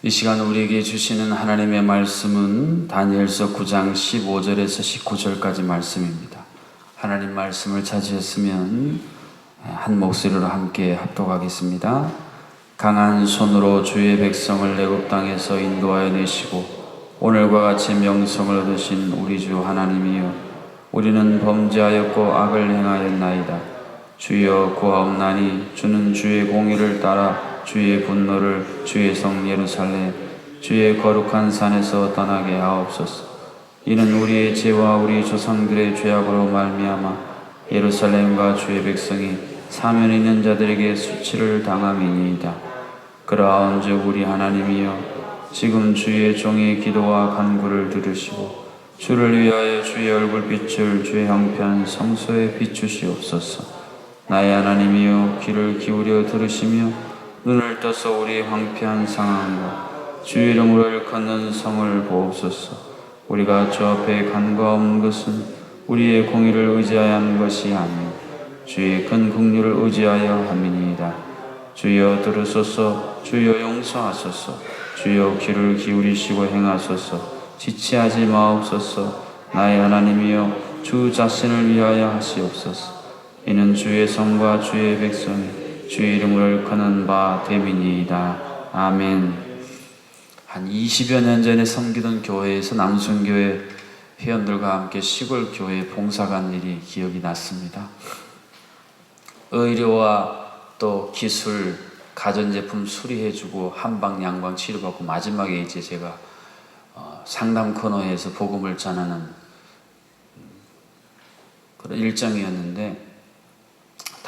이 시간 우리에게 주시는 하나님의 말씀은 다니엘서 9장 15절에서 19절까지 말씀입니다. 하나님 말씀을 찾으셨으면 한 목소리로 함께 합독하겠습니다. 강한 손으로 주의 백성을 애굽 땅에서 인도하여 내시고 오늘과 같이 명성을 얻으신 우리 주 하나님이여 우리는 범죄하였고 악을 행하였나이다. 주여 구하옵나니 주는 주의 공의를 따라 주의 분노를 주의 성 예루살렘 주의 거룩한 산에서 떠나게 하옵소서. 이는 우리의 죄와 우리 조상들의 죄악으로 말미암아 예루살렘과 주의 백성이 사면 있는 자들에게 수치를 당함이니이다. 그러한즉 우리 하나님이여 지금 주의 종의 기도와 간구를 들으시고 주를 위하여 주의 얼굴빛을 주의 형편 성소에 비추시옵소서. 나의 하나님이여 귀를 기울여 들으시며 눈을 떠서 우리 황폐한 상황과 주의 이름으로 일컫는 성을 보옵소서. 우리가 주 앞에 간과 없는 것은 우리의 공의를 의지하여 하는 것이 아니요 주의 큰 긍휼을 의지하여 함이니이다. 주여 들으소서, 주여 용서하소서, 주여 귀를 기울이시고 행하소서. 지체하지 마옵소서. 나의 하나님이여 주 자신을 위하여 하시옵소서. 이는 주의 성과 주의 백성이 주의 이름을 일컫는 바 대민이이다. 아멘. 한 20여 년 전에 섬기던 교회에서 남순교회 회원들과 함께 시골 교회에 봉사 간 일이 기억이 났습니다. 의료와 또 기술, 가전제품 수리해주고 한방 양방 치료받고 마지막에 이제 제가 어, 상담 코너에서 복음을 전하는 음, 그런 일정이었는데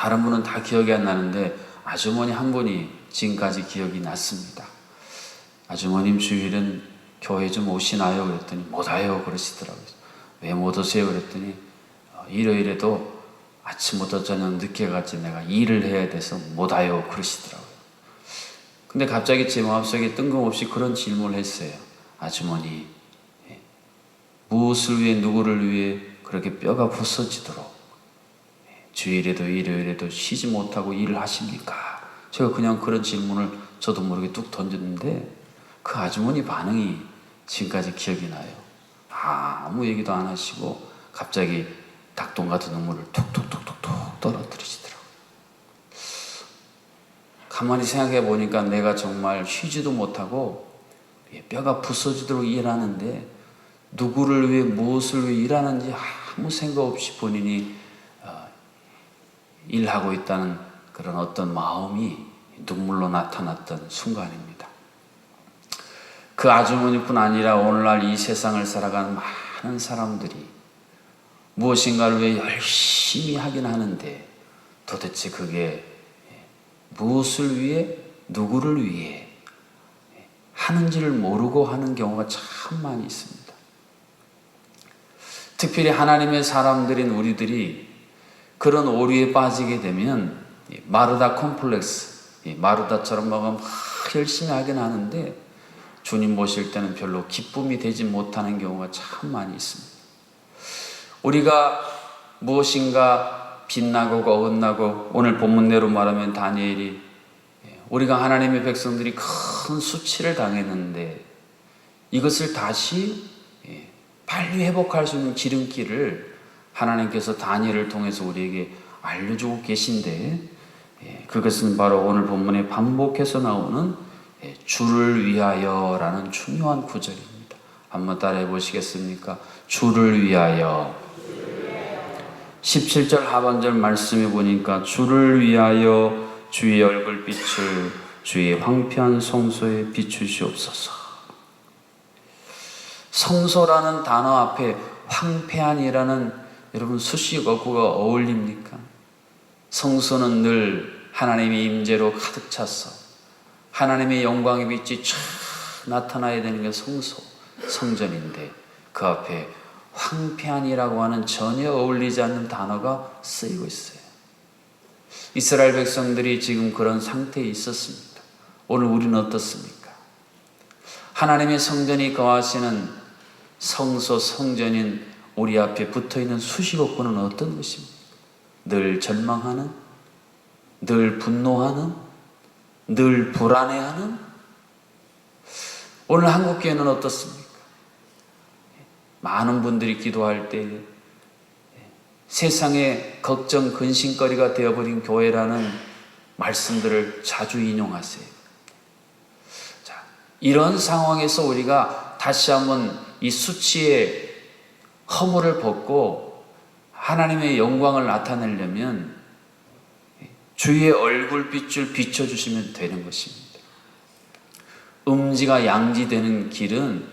다른 분은 다 기억이 안 나는데 아주머니 한 분이 지금까지 기억이 났습니다. 아주머님 주일은 교회 좀 오시나요? 그랬더니 못 와요. 그러시더라고요. 왜 못 오세요? 그랬더니 어, 일요일에도 아침부터 저녁 늦게 갔지 내가 일을 해야 돼서 못 와요. 그러시더라고요. 근데 갑자기 제 마음속에 뜬금없이 그런 질문을 했어요. 아주머니, 예, 무엇을 위해 누구를 위해 그렇게 뼈가 부서지도록 주일에도 일요일에도 쉬지 못하고 일을 하십니까? 제가 그냥 그런 질문을 저도 모르게 뚝 던졌는데 그 아주머니 반응이 지금까지 기억이 나요. 아무 얘기도 안 하시고 갑자기 닭똥 같은 눈물을 툭툭툭툭툭 떨어뜨리시더라고요. 가만히 생각해 보니까 내가 정말 쉬지도 못하고 뼈가 부서지도록 일하는데 누구를 위해 무엇을 위해 일하는지 아무 생각 없이 본인이 일하고 있다는 그런 어떤 마음이 눈물로 나타났던 순간입니다. 그 아주머니뿐 아니라 오늘날 이 세상을 살아가는 많은 사람들이 무엇인가를 위해 열심히 하긴 하는데 도대체 그게 무엇을 위해 누구를 위해 하는지를 모르고 하는 경우가 참 많이 있습니다. 특별히 하나님의 사람들인 우리들이 그런 오류에 빠지게 되면 마르다 콤플렉스, 마르다처럼 막 열심히 하긴 하는데 주님 모실 때는 별로 기쁨이 되지 못하는 경우가 참 많이 있습니다. 우리가 무엇인가 빛나고 어긋나고 오늘 본문대로 말하면 다니엘이 우리가 하나님의 백성들이 큰 수치를 당했는데 이것을 다시 빨리 회복할 수 있는 지름길을 하나님께서 다니엘을 통해서 우리에게 알려주고 계신데 예, 그것은 바로 오늘 본문에 반복해서 나오는 예, 주를 위하여라는 중요한 구절입니다. 한번 따라해 보시겠습니까? 주를 위하여. 17절 하반절 말씀해 보니까 주를 위하여 주의 얼굴빛을 주의 황폐한 성소에 비추시옵소서. 성소라는 단어 앞에 황폐한이라는 여러분 수식 어구가 어울립니까? 성소는 늘 하나님의 임재로 가득 찼어. 하나님의 영광의 빛이 쫙 나타나야 되는 게 성소, 성전인데 그 앞에 황폐한이라고 하는 전혀 어울리지 않는 단어가 쓰이고 있어요. 이스라엘 백성들이 지금 그런 상태에 있었습니다. 오늘 우리는 어떻습니까? 하나님의 성전이 거하시는 성소, 성전인 우리 앞에 붙어 있는 수식어구는 어떤 것입니까? 늘 절망하는, 늘 분노하는, 늘 불안해하는. 오늘 한국교회는 어떻습니까? 많은 분들이 기도할 때 세상의 걱정 근심거리가 되어버린 교회라는 말씀들을 자주 인용하세요. 자, 이런 상황에서 우리가 다시 한번 이 수치의 허물을 벗고 하나님의 영광을 나타내려면 주의 얼굴빛을 비춰주시면 되는 것입니다. 음지가 양지되는 길은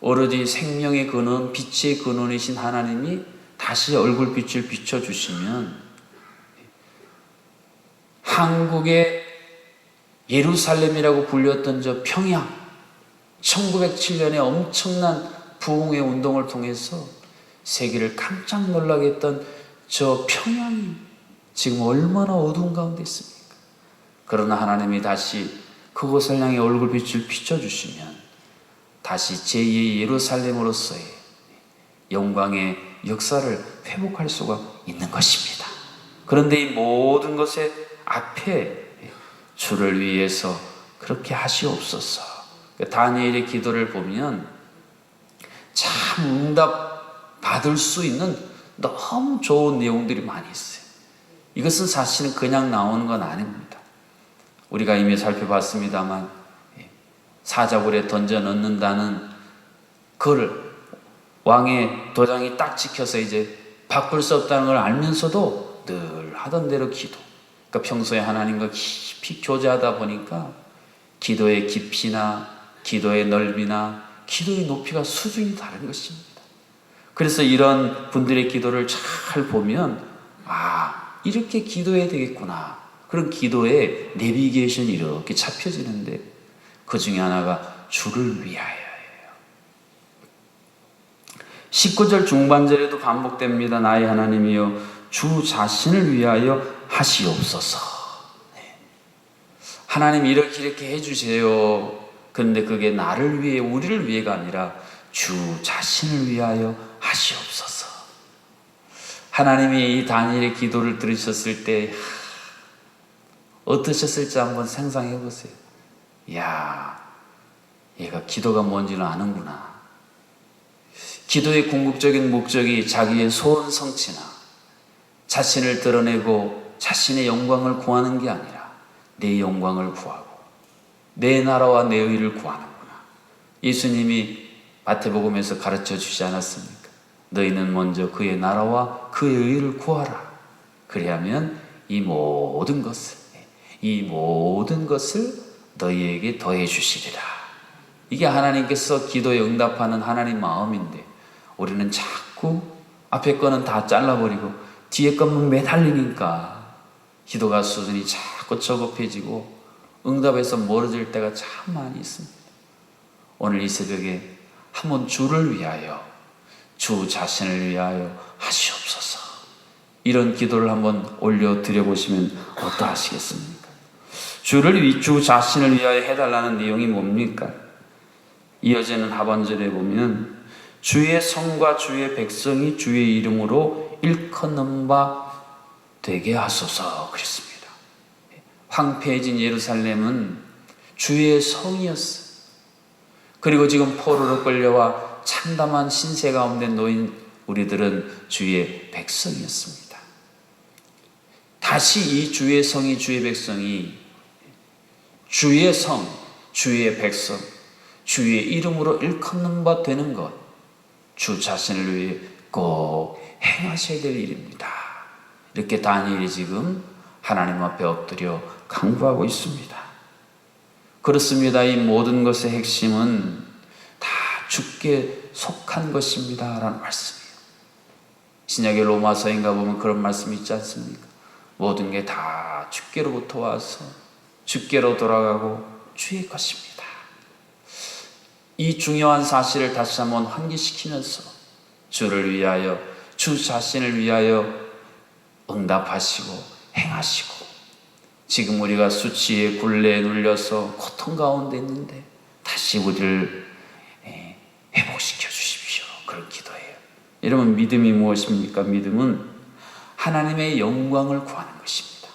오로지 생명의 근원, 빛의 근원이신 하나님이 다시 얼굴빛을 비춰주시면 한국의 예루살렘이라고 불렸던 저 평양 1907년에 엄청난 부흥의 운동을 통해서 세계를 깜짝 놀라게 했던 저 평양이 지금 얼마나 어두운 가운데 있습니까? 그러나 하나님이 다시 그곳을 향해 얼굴빛을 비춰주시면 다시 제2의 예루살렘으로서의 영광의 역사를 회복할 수가 있는 것입니다. 그런데 이 모든 것의 앞에 주를 위해서 그렇게 하시옵소서. 다니엘의 기도를 보면 참 응답 받을 수 있는 너무 좋은 내용들이 많이 있어요. 이것은 사실은 그냥 나오는 건 아닙니다. 우리가 이미 살펴봤습니다만 사자굴에 던져 넣는다는 그걸 왕의 도장이 딱 찍혀서 이제 바꿀 수 없다는 걸 알면서도 늘 하던 대로 기도. 그러니까 평소에 하나님과 깊이 교제하다 보니까 기도의 깊이나 기도의 넓이나 기도의 높이가 수준이 다른 것입니다. 그래서 이런 분들의 기도를 잘 보면 아 이렇게 기도해야 되겠구나. 그런 기도의 내비게이션이 이렇게 잡혀지는데 그 중에 하나가 주를 위하여예요. 19절 중반절에도 반복됩니다. 나의 하나님이여 주 자신을 위하여 하시옵소서. 네. 하나님 이렇게 이렇게 해주세요. 그런데 그게 나를 위해 우리를 위해가 아니라 주 자신을 위하여 하시옵소서. 하나님이 이 다니엘의 기도를 들으셨을 때 어떠셨을지 한번 상상해 보세요. 야, 얘가 기도가 뭔지는 아는구나. 기도의 궁극적인 목적이 자기의 소원 성취나 자신을 드러내고 자신의 영광을 구하는 게 아니라 내 영광을 구하고 내 나라와 내 의를 구하는구나. 예수님이 마태복음에서 가르쳐 주지 않았습니까? 너희는 먼저 그의 나라와 그의 의를 구하라. 그리하면 이 모든 것을 이 모든 것을 너희에게 더해 주시리라. 이게 하나님께서 기도에 응답하는 하나님 마음인데 우리는 자꾸 앞에 거는 다 잘라버리고 뒤에 것만 매달리니까 기도가 수준이 자꾸 저급해지고 응답에서 멀어질 때가 참 많이 있습니다. 오늘 이 새벽에 한번 주를 위하여 주 자신을 위하여 하시옵소서. 이런 기도를 한번 올려 드려 보시면 어떠하시겠습니까? 주를 위, 주 자신을 위하여 해달라는 내용이 뭡니까? 이어지는 하반절에 보면 주의 성과 주의 백성이 주의 이름으로 일컫는 바 되게 하소서 그랬습니다. 황폐해진 예루살렘은 주의 성이었어요. 그리고 지금 포로로 끌려와 참담한 신세 가운데 놓인 우리들은 주의 백성이었습니다. 다시 이 주의 성이 주의 백성이 주의 성, 주의 백성, 주의 이름으로 일컫는 바 되는 것, 주 자신을 위해 꼭 행하셔야 될 일입니다. 이렇게 다니엘이 지금 하나님 앞에 엎드려 강구하고 있습니다. 그렇습니다. 이 모든 것의 핵심은 다 죽게 속한 것입니다. 라는 말씀이에요. 신약의 로마서인가 보면 그런 말씀이 있지 않습니까? 모든 게 다 죽게로부터 와서 죽게로 돌아가고 주의 것입니다. 이 중요한 사실을 다시 한번 환기시키면서 주를 위하여 주 자신을 위하여 응답하시고 행하시고 지금 우리가 수치의 굴레에 눌려서 고통 가운데 있는데 다시 우리를 예, 회복시켜 주십시오. 그런 기도예요. 여러분 믿음이 무엇입니까? 믿음은 하나님의 영광을 구하는 것입니다.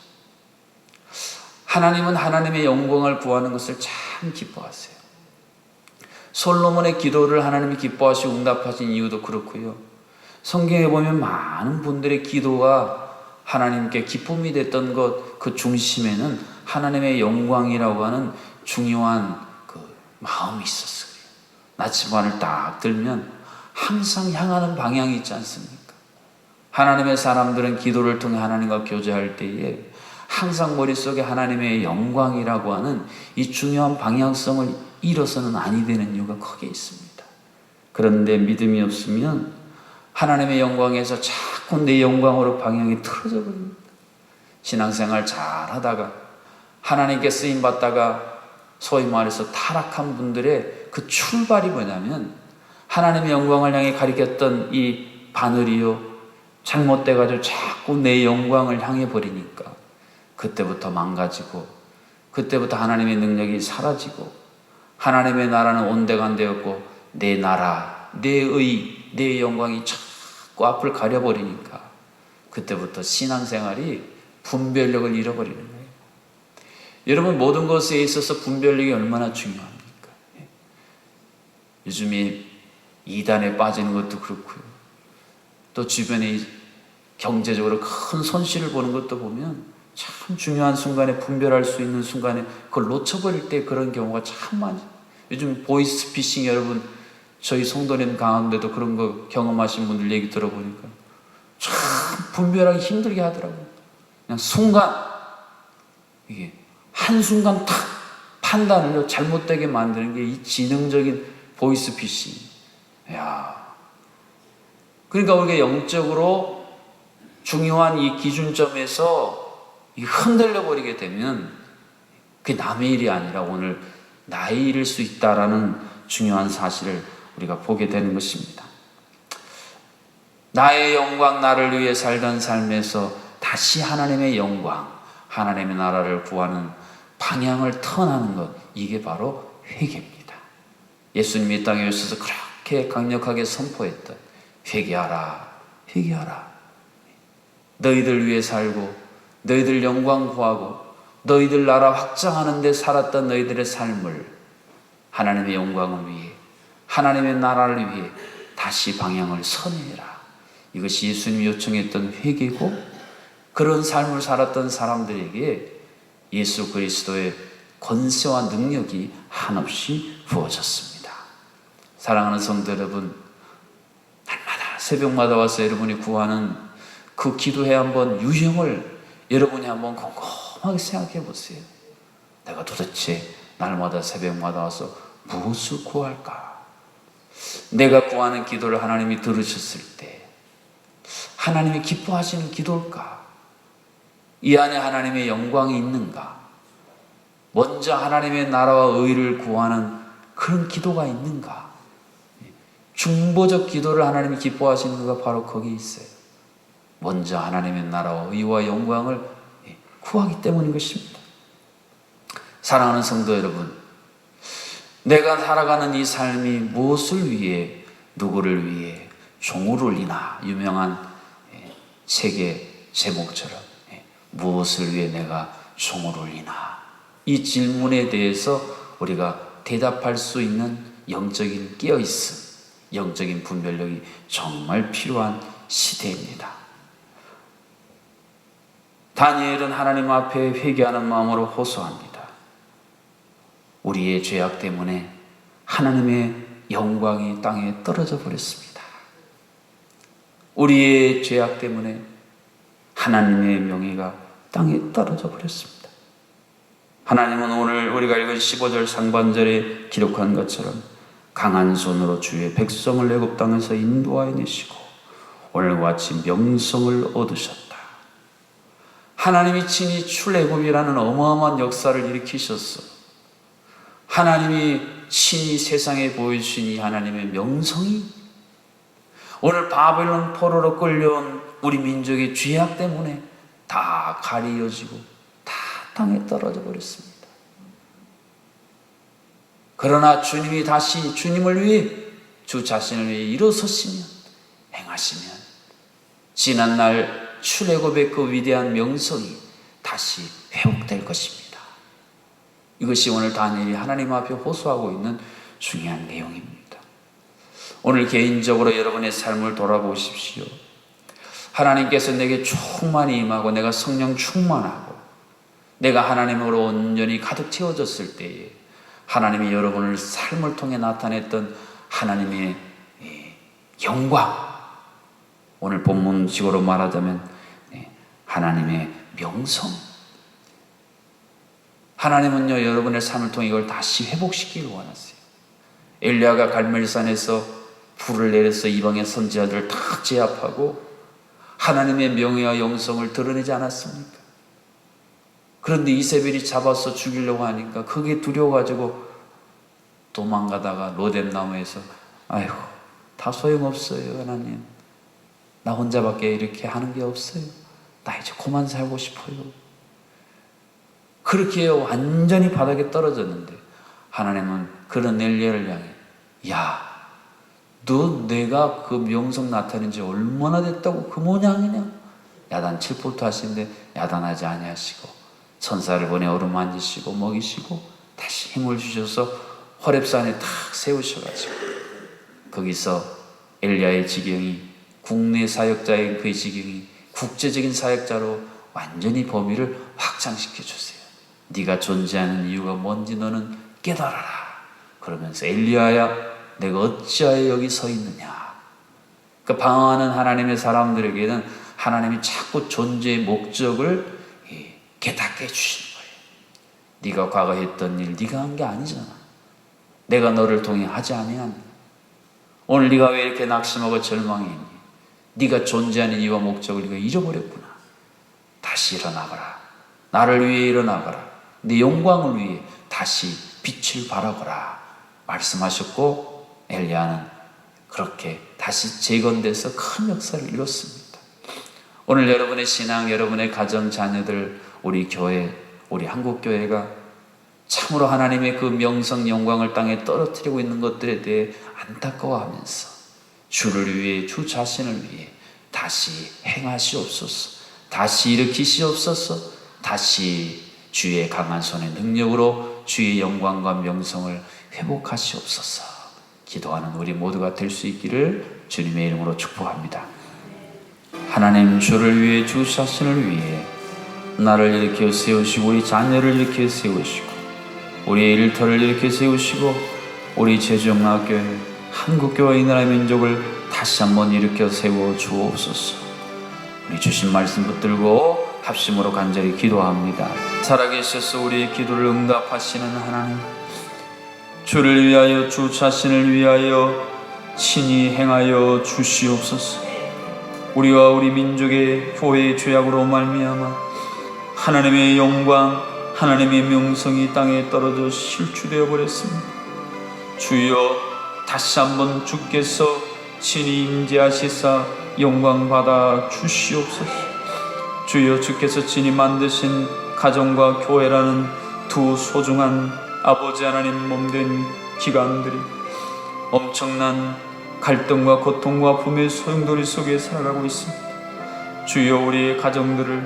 하나님은 하나님의 영광을 구하는 것을 참 기뻐하세요. 솔로몬의 기도를 하나님이 기뻐하시고 응답하신 이유도 그렇고요. 성경에 보면 많은 분들의 기도가 하나님께 기쁨이 됐던 것 그 중심에는 하나님의 영광이라고 하는 중요한 그 마음이 있었어요. 나침반을 딱 들면 항상 향하는 방향이 있지 않습니까? 하나님의 사람들은 기도를 통해 하나님과 교제할 때에 항상 머릿속에 하나님의 영광이라고 하는 이 중요한 방향성을 잃어서는 아니 되는 이유가 거기에 있습니다. 그런데 믿음이 없으면 하나님의 영광에서 자꾸 내 영광으로 방향이 틀어져 버립니다. 신앙생활 잘 하다가 하나님께 쓰임 받다가 소위 말해서 타락한 분들의 그 출발이 뭐냐면 하나님의 영광을 향해 가리켰던 이 바늘이요 잘못돼 가지고 자꾸 내 영광을 향해 버리니까 그때부터 망가지고 그때부터 하나님의 능력이 사라지고 하나님의 나라는 온데간데였고 내 나라 내 의 내 영광이 자꾸 앞을 가려버리니까 그때부터 신앙생활이 분별력을 잃어버리는 거예요. 여러분 모든 것에 있어서 분별력이 얼마나 중요합니까? 예. 요즘에 이단에 빠지는 것도 그렇고요. 또 주변에 경제적으로 큰 손실을 보는 것도 보면 참 중요한 순간에 분별할 수 있는 순간에 그걸 놓쳐버릴 때 그런 경우가 참 많죠. 요즘 보이스피싱 여러분 저희 성도님 가운데도 그런 거 경험하신 분들 얘기 들어보니까 참 분별하기 힘들게 하더라고요. 그냥 순간 이게 한순간 탁 판단을 잘못되게 만드는 게 이 지능적인 보이스피싱. 야. 그러니까 우리가 영적으로 중요한 이 기준점에서 흔들려 버리게 되면 그게 남의 일이 아니라 오늘 나의 일일 수 있다라는 중요한 사실을 우리가 보게 되는 것입니다. 나의 영광, 나를 위해 살던 삶에서 다시 하나님의 영광, 하나님의 나라를 구하는 방향을 턴하는 것, 이게 바로 회개입니다. 예수님이 땅에 오셔서 그렇게 강력하게 선포했던 회개하라, 회개하라. 너희들 위해 살고, 너희들 영광 구하고, 너희들 나라 확장하는 데 살았던 너희들의 삶을 하나님의 영광을 위해, 하나님의 나라를 위해 다시 방향을 선회해라. 이것이 예수님이 요청했던 회개고, 그런 삶을 살았던 사람들에게 예수 그리스도의 권세와 능력이 한없이 부어졌습니다. 사랑하는 성도 여러분, 날마다 새벽마다 와서 여러분이 구하는 그 기도의 한번 유형을 여러분이 한번 곰곰하게 생각해 보세요. 내가 도대체 날마다 새벽마다 와서 무엇을 구할까? 내가 구하는 기도를 하나님이 들으셨을 때 하나님이 기뻐하시는 기도일까? 이 안에 하나님의 영광이 있는가? 먼저 하나님의 나라와 의를 구하는 그런 기도가 있는가? 중보적 기도를 하나님이 기뻐하시는 것가 바로 거기 있어요. 먼저 하나님의 나라와 의와 영광을 구하기 때문인 것입니다. 사랑하는 성도 여러분, 내가 살아가는 이 삶이 무엇을 위해, 누구를 위해 종을 울리나 유명한 세계 제목처럼 무엇을 위해 내가 종을 울리나? 이 질문에 대해서 우리가 대답할 수 있는 영적인 깨어있음, 영적인 분별력이 정말 필요한 시대입니다. 다니엘은 하나님 앞에 회개하는 마음으로 호소합니다. 우리의 죄악 때문에 하나님의 영광이 땅에 떨어져 버렸습니다. 우리의 죄악 때문에 하나님의 명예가 땅에 떨어져 버렸습니다. 하나님은 오늘 우리가 읽은 15절 상반절에 기록한 것처럼 강한 손으로 주의 백성을 애굽 땅에서 인도하여 내시고 오늘과 같이 명성을 얻으셨다. 하나님이 친히 출애굽이라는 어마어마한 역사를 일으키셨어. 하나님이 친히 세상에 보여주신 이 하나님의 명성이 오늘 바벨론 포로로 끌려온 우리 민족의 죄악 때문에 다 가리어지고 다 땅에 떨어져 버렸습니다. 그러나 주님이 다시 주님을 위해 주 자신을 위해 일어서시면 행하시면 지난날 출애굽의 그 위대한 명성이 다시 회복될 것입니다. 이것이 오늘 다니엘이 하나님 앞에 호소하고 있는 중요한 내용입니다. 오늘 개인적으로 여러분의 삶을 돌아보십시오. 하나님께서 내게 충만히 임하고 내가 성령 충만하고 내가 하나님으로 온전히 가득 채워졌을 때에 하나님이 여러분을 삶을 통해 나타냈던 하나님의 예, 영광. 오늘 본문식으로 말하자면 예, 하나님의 명성. 하나님은요 여러분의 삶을 통해 이걸 다시 회복시키길 원하세요. 엘리야가 갈멜산에서 불을 내려서 이방의 선지자들을 다 제압하고 하나님의 명예와 영성을 드러내지 않았습니까? 그런데 이세벨이 잡아서 죽이려고 하니까 그게 두려워가지고 도망가다가 로뎀 나무에서 아이고 다 소용없어요 하나님. 나 혼자밖에 이렇게 하는 게 없어요. 나 이제 그만 살고 싶어요. 그렇게 완전히 바닥에 떨어졌는데 하나님은 그런 엘리야를 향해 야 너 내가 그 명성 나타낸 지 얼마나 됐다고 그 모양이냐? 야단 칠포트 하시는데 야단하지 아니하시고 천사를 보내 어루만지시고 먹이시고 다시 힘을 주셔서 호렙산에 탁 세우셔가지고 거기서 엘리야의 지경이 국내 사역자의 그 지경이 국제적인 사역자로 완전히 범위를 확장시켜 주세요. 네가 존재하는 이유가 뭔지 너는 깨달아라. 그러면서 엘리야야 내가 어찌하여 여기 서 있느냐. 그 방황하는 하나님의 사람들에게는 하나님이 자꾸 존재의 목적을 깨닫게 해주시는 거예요. 네가 과거에 했던 일 네가 한 게 아니잖아. 내가 너를 통해 하지 아니하니. 오늘 네가 왜 이렇게 낙심하고 절망했니? 네가 존재하는 이유와 목적을 네가 잃어버렸구나. 다시 일어나거라. 나를 위해 일어나거라. 네 영광을 위해 다시 빛을 발하거라. 말씀하셨고 엘리야는 그렇게 다시 재건돼서 큰 역사를 이뤘습니다. 오늘 여러분의 신앙, 여러분의 가정, 자녀들, 우리 교회, 우리 한국 교회가 참으로 하나님의 그 명성 영광을 땅에 떨어뜨리고 있는 것들에 대해 안타까워하면서 주를 위해 주 자신을 위해 다시 행하시옵소서. 다시 일으키시옵소서. 다시 주의 강한 손의 능력으로 주의 영광과 명성을 회복하시옵소서. 기도하는 우리 모두가 될 수 있기를 주님의 이름으로 축복합니다. 하나님 주를 위해 주 자신을 위해 나를 일으켜 세우시고 우리 자녀를 일으켜 세우시고 우리의 일터를 일으켜 세우시고 우리 제주영락교회 한국교회 이 나라 민족을 다시 한번 일으켜 세워 주옵소서. 우리 주신 말씀 붙들고 합심으로 간절히 기도합니다. 살아계셔서 우리의 기도를 응답하시는 하나님. 주를 위하여 주 자신을 위하여 친히 행하여 주시옵소서. 우리와 우리 민족의 교회의 죄악으로 말미암아 하나님의 영광, 하나님의 명성이 땅에 떨어져 실추되어 버렸습니다. 주여 다시 한번 주께서 친히 임재하시사 영광 받아 주시옵소서. 주여 주께서 친히 만드신 가정과 교회라는 두 소중한 아버지 하나님 몸된 기관들이 엄청난 갈등과 고통과 아픔의 소용돌이 속에 살아가고 있습니다. 주여 우리의 가정들을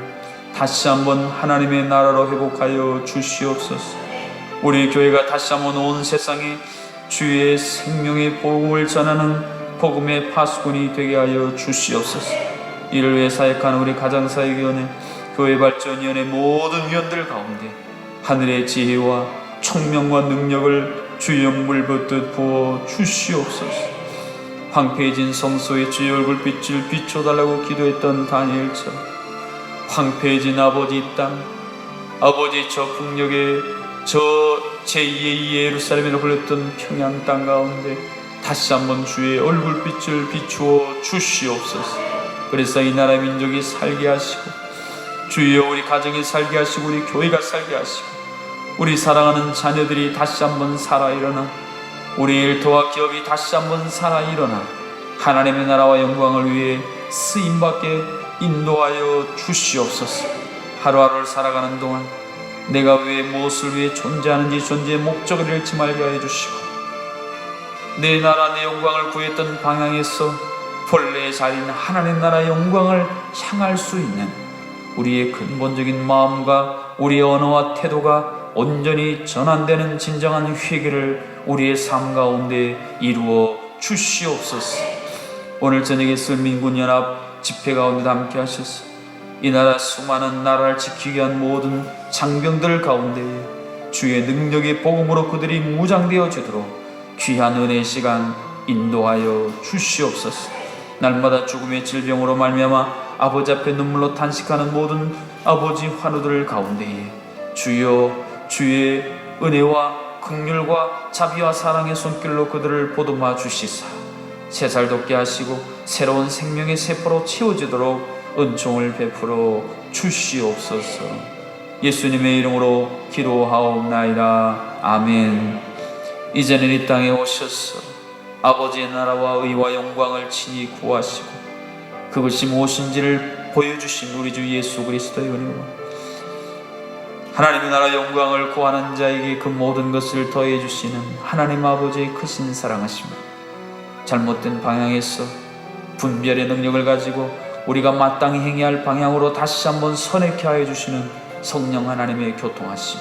다시 한번 하나님의 나라로 회복하여 주시옵소서. 우리 교회가 다시 한번 온 세상에 주의 생명의 복음을 전하는 복음의 파수꾼이 되게 하여 주시옵소서. 이를 위해 사역하는 우리 가정사역위원회, 교회발전위원회 모든 위원들 가운데 하늘의 지혜와 총명과 능력을 주여 물붓듯 부어 주시옵소서. 황폐해진 성소에 주의 얼굴빛을 비춰달라고 기도했던 다니엘처럼 황폐해진 아버지 땅, 아버지 저 풍력에 저 제2의 예루살렘이라 불렸던 평양 땅 가운데 다시 한번 주의 얼굴빛을 비추어 주시옵소서. 그래서 이 나라 민족이 살게 하시고 주여 우리 가정이 살게 하시고 우리 교회가 살게 하시고 우리 사랑하는 자녀들이 다시 한번 살아 일어나 우리 일터와 기업이 다시 한번 살아 일어나 하나님의 나라와 영광을 위해 쓰임받게 인도하여 주시옵소서. 하루하루를 살아가는 동안 내가 왜 무엇을 위해 존재하는지 존재의 목적을 잃지 말게 해 주시고 내 나라 내 영광을 구했던 방향에서 본래의 자리는 하나님 나라의 영광을 향할 수 있는 우리의 근본적인 마음과 우리의 언어와 태도가 온전히 전환되는 진정한 회개를 우리의 삶 가운데 이루어 주시옵소서. 오늘 저녁에 설민군연합 집회 가운데 함께 하셔서 이 나라 수많은 나라를 지키기 위한 모든 장병들 가운데 주의 능력의 복음으로 그들이 무장되어 주도록 귀한 은혜의 시간 인도하여 주시옵소서. 날마다 죽음의 질병으로 말미암아 아버지 앞에 눈물로 탄식하는 모든 아버지 환우들 가운데에 주여 주의 은혜와 긍휼과 자비와 사랑의 손길로 그들을 보듬어 주시사 새살 돋게 하시고 새로운 생명의 세포로 채워지도록 은총을 베풀어 주시옵소서. 예수님의 이름으로 기도하옵나이다. 아멘. 이제는 이 땅에 오셔서 아버지의 나라와 의와 영광을 친히 구하시고 그것이 무엇인지를 보여주신 우리 주 예수 그리스도의 은혜와 하나님의 나라 영광을 구하는 자에게 그 모든 것을 더해 주시는 하나님 아버지의 크신 사랑하십니다. 잘못된 방향에서 분별의 능력을 가지고 우리가 마땅히 행해야 할 방향으로 다시 한번 선행케 하여 주시는 성령 하나님의 교통하심.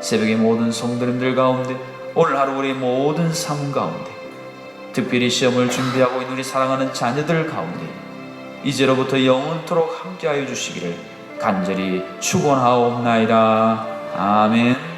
새벽의 모든 성도님들 가운데 오늘 하루 우리의 모든 삶 가운데 특별히 시험을 준비하고 있는 우리 사랑하는 자녀들 가운데 이제로부터 영원토록 함께하여 주시기를 간절히 축원하옵나이다. 아멘.